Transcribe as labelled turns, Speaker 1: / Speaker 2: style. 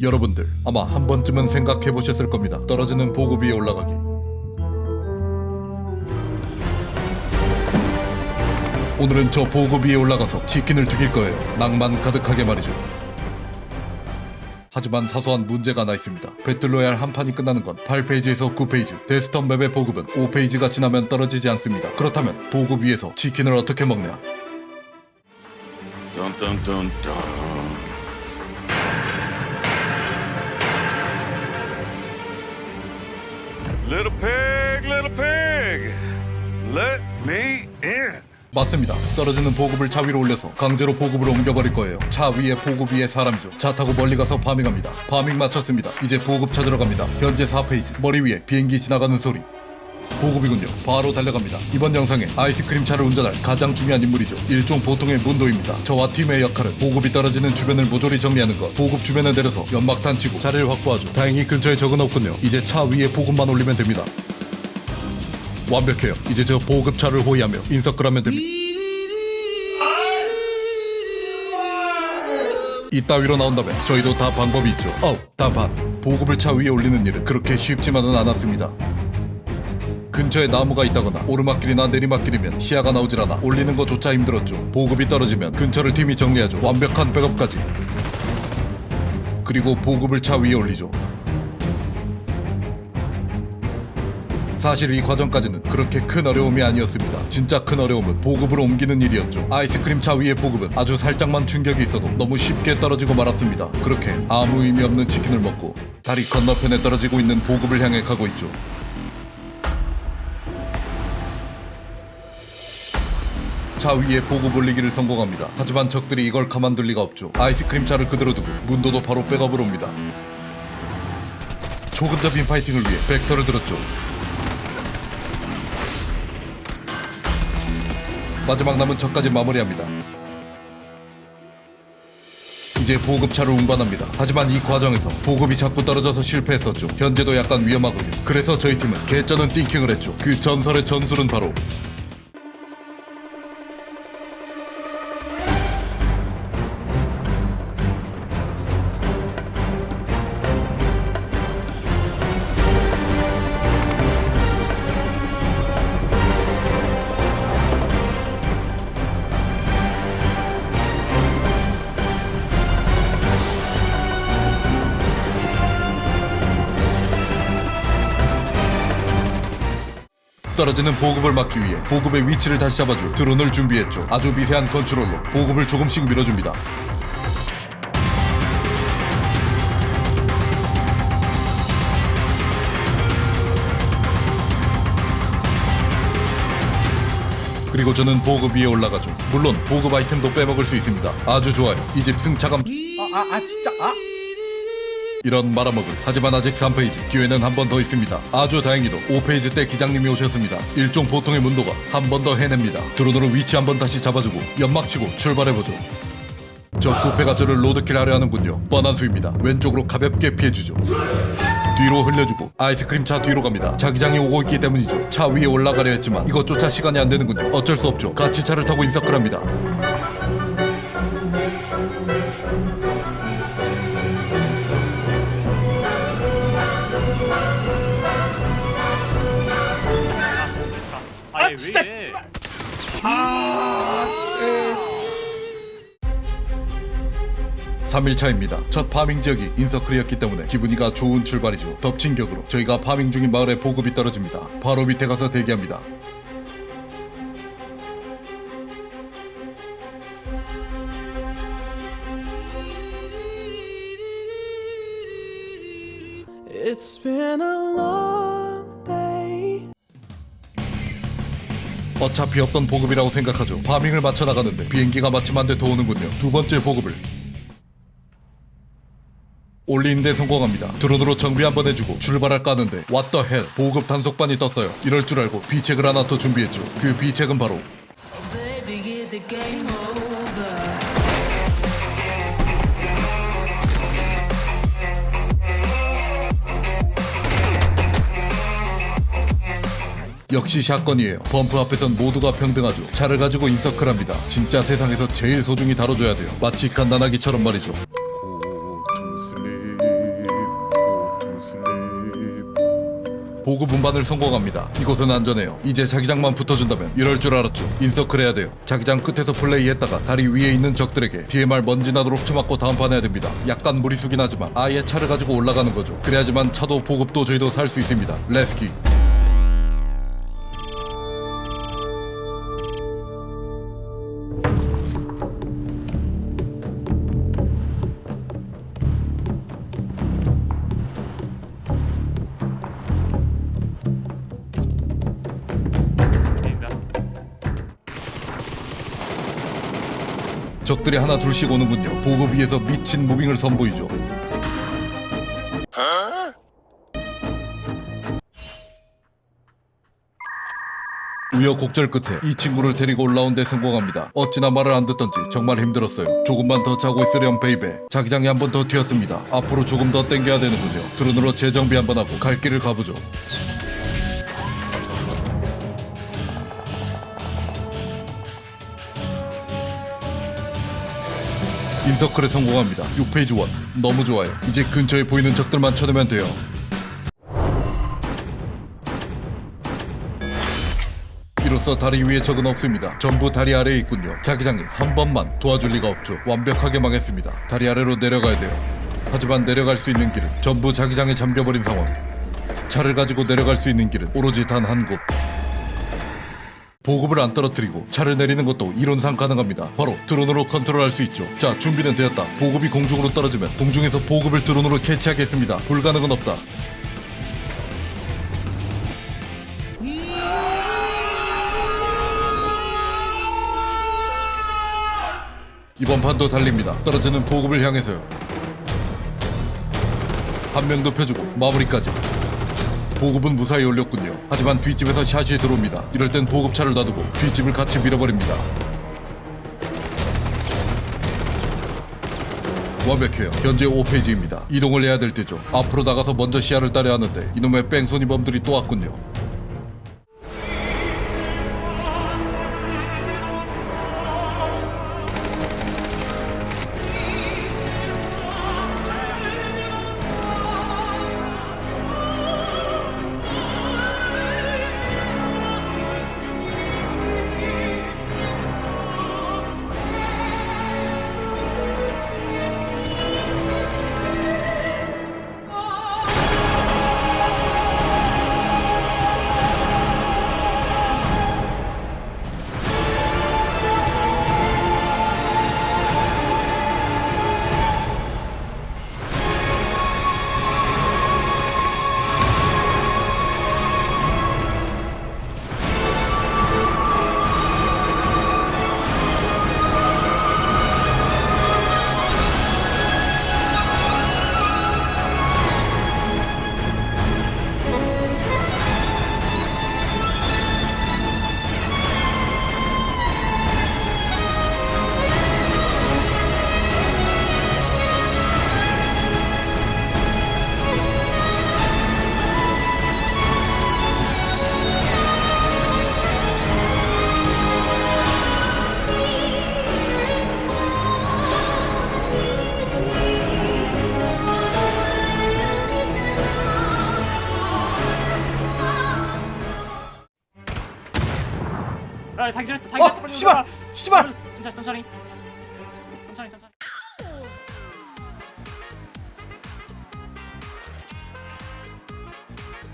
Speaker 1: 여러분들 아마 한 번쯤은 생각해 보셨을 겁니다. 떨어지는 보급 위에 올라가기. 오늘은 저 보급 위에 올라가서 치킨을 튀길 거예요. 낭만 가득하게 말이죠. 하지만 사소한 문제가 하나 있습니다. 배틀로얄 한 판이 끝나는 건 8페이지에서 9페이지, 데스턴 맵의 보급은 5페이지가 지나면 떨어지지 않습니다. 그렇다면 보급 위에서 치킨을 어떻게 먹냐?
Speaker 2: Dun. Little pig, little pig, let me in.
Speaker 1: 맞습니다. 떨어지는 보급을 차 위로 올려서 강제로 보급을 옮겨버릴 거예요. 차 위에 보급 위에 사람이죠. 차 타고 멀리 가서 파밍합니다. 파밍 마쳤습니다. 이제 보급 찾으러 갑니다. 현재 4페이지. 머리 위에 비행기 지나가는 소리. 보급이군요. 바로 달려갑니다. 이번 영상에 아이스크림 차를 운전할 가장 중요한 인물이죠. 일종 보통의 문도입니다. 저와 팀의 역할은 보급이 떨어지는 주변을 모조리 정리하는 것. 보급 주변에 내려서 연막탄 치고 자리를 확보하죠. 다행히 근처에 적은 없군요. 이제 차 위에 보급만 올리면 됩니다. 완벽해요. 이제 저 보급차를 호위하며 인서클 하면 됩니다. 이따위로 나온다면 저희도 다 방법이 있죠. 어우, 다 반 보급을 차 위에 올리는 일은 그렇게 쉽지만은 않았습니다. 근처에 나무가 있다거나 오르막길이나 내리막길이면 시야가 나오질 않아 올리는 것조차 힘들었죠. 보급이 떨어지면 근처를 팀이 정리하죠. 완벽한 백업까지. 그리고 보급을 차 위에 올리죠. 사실 이 과정까지는 그렇게 큰 어려움이 아니었습니다. 진짜 큰 어려움은 보급을 옮기는 일이었죠. 아이스크림 차 위의 보급은 아주 살짝만 충격이 있어도 너무 쉽게 떨어지고 말았습니다. 그렇게 아무 의미 없는 치킨을 먹고 다리 건너편에 떨어지고 있는 보급을 향해 가고 있죠. 차 위에 보급 올리기를 성공합니다. 하지만 적들이 이걸 가만둘 리가 없죠. 아이스크림 차를 그대로 두고 문도도 바로 백업을 옵니다. 조금 더 빈 파이팅을 위해 벡터를 들었죠. 마지막 남은 적까지 마무리합니다. 이제 보급차를 운반합니다. 하지만 이 과정에서 보급이 자꾸 떨어져서 실패했었죠. 현재도 약간 위험하군요. 그래서 저희 팀은 개쩌는 띵킹을 했죠. 그 전설의 전술은 바로 떨어지는 보급을 막기 위해 보급의 위치를 다시 잡아줄 드론을 준비했죠. 아주 미세한 컨트롤로 보급을 조금씩 밀어줍니다. 그리고 저는 보급 위에 올라가죠. 물론 보급 아이템도 빼먹을 수 있습니다. 아주 좋아요. 이 집 승차감
Speaker 3: 아, 아, 진짜, 아.
Speaker 1: 이런 말아먹을. 하지만 아직 3페이지 기회는 한 번 더 있습니다. 아주 다행히도 5페이지 때 기장님이 오셨습니다. 일종 보통의 문도가 한 번 더 해냅니다. 드론으로 위치 한 번 다시 잡아주고 연막치고 출발해보죠. 저 쿠페가 저를 로드킬 하려 하는군요. 뻔한 수입니다. 왼쪽으로 가볍게 피해주죠. 뒤로 흘려주고 아이스크림 차 뒤로 갑니다. 자기장이 오고 있기 때문이죠. 차 위에 올라가려 했지만 이것조차 시간이 안 되는군요. 어쩔 수 없죠. 같이 차를 타고 인서클합니다
Speaker 3: 진짜.
Speaker 4: 왜?
Speaker 1: 삼일차입니다 첫 파밍 지역이 인서클이었기 때문에 기분이가 좋은 출발이죠. 덮친 격으로 저희가 파밍 중인 마을에 보급이 떨어집니다. 바로 밑에 가서 대기합니다.
Speaker 5: It's been a long
Speaker 1: 어차피 없던 보급이라고 생각하죠. 파밍을 맞춰 나가는데 비행기가 마침 한 대 더 오는군요. 두 번째 보급을 올리는데 성공합니다. 드론으로 정비 한번 해주고 출발할까 하는데 왓더 헬 보급 단속반이 떴어요. 이럴 줄 알고 비책을 하나 더 준비했죠. 그 비책은 바로 역시 샷건이에요. 범프 앞에선 모두가 평등하죠. 차를 가지고 인서클합니다. 진짜 세상에서 제일 소중히 다뤄줘야 돼요. 마치 갓난아기처럼 말이죠. 보급 분반을 성공합니다. 이곳은 안전해요. 이제 자기장만 붙어준다면 이럴 줄 알았죠. 인서클 해야 돼요. 자기장 끝에서 플레이했다가 다리 위에 있는 적들에게 DMR 먼지 나도록 처맞고 다음판 해야 됩니다. 약간 무리수긴 하지만 아예 차를 가지고 올라가는 거죠. 그래야지만 차도 보급도 저희도 살 수 있습니다. 레스키. 적들이 하나 둘씩 오는군요. 보급 위에서 미친 무빙을 선보이죠. 우여곡절 끝에 이 친구를 데리고 올라온 데 성공합니다. 어찌나 말을 안 듣던지 정말 힘들었어요. 조금만 더 자고 있으렴 베이베. 자기장이 한 번 더 튀었습니다. 앞으로 조금 더 땡겨야 되는군요. 드론으로 재정비 한 번 하고 갈 길을 가보죠. 인서클에 성공합니다. 6페이지 1. 너무 좋아요. 이제 근처에 보이는 적들만 쳐내면 돼요. 이로써 다리 위에 적은 없습니다. 전부 다리 아래에 있군요. 자기장이 한 번만 도와줄 리가 없죠. 완벽하게 망했습니다. 다리 아래로 내려가야 돼요. 하지만 내려갈 수 있는 길은 전부 자기장에 잠겨버린 상황. 차를 가지고 내려갈 수 있는 길은 오로지 단 한 곳. 보급을 안 떨어뜨리고 차를 내리는 것도 이론상 가능합니다. 바로 드론으로 컨트롤할 수 있죠. 자, 준비는 되었다. 보급이 공중으로 떨어지면 공중에서 보급을 드론으로 캐치하겠습니다. 불가능은 없다. 이번 판도 달립니다. 떨어지는 보급을 향해서요. 한명더 펴주고 마무리까지. 보급은 무사히 올렸군요. 하지만 뒷집에서 샷이 들어옵니다. 이럴 땐 보급차를 놔두고 뒷집을 같이 밀어버립니다. 완벽해요. 현재 5페이지입니다. 이동을 해야 될 때죠. 앞으로 나가서 먼저 시야를 따려 하는데 이놈의 뺑소니범들이 또 왔군요.
Speaker 3: 아, 당신 당신
Speaker 4: 어, 씨발! 씨발!
Speaker 3: 천천히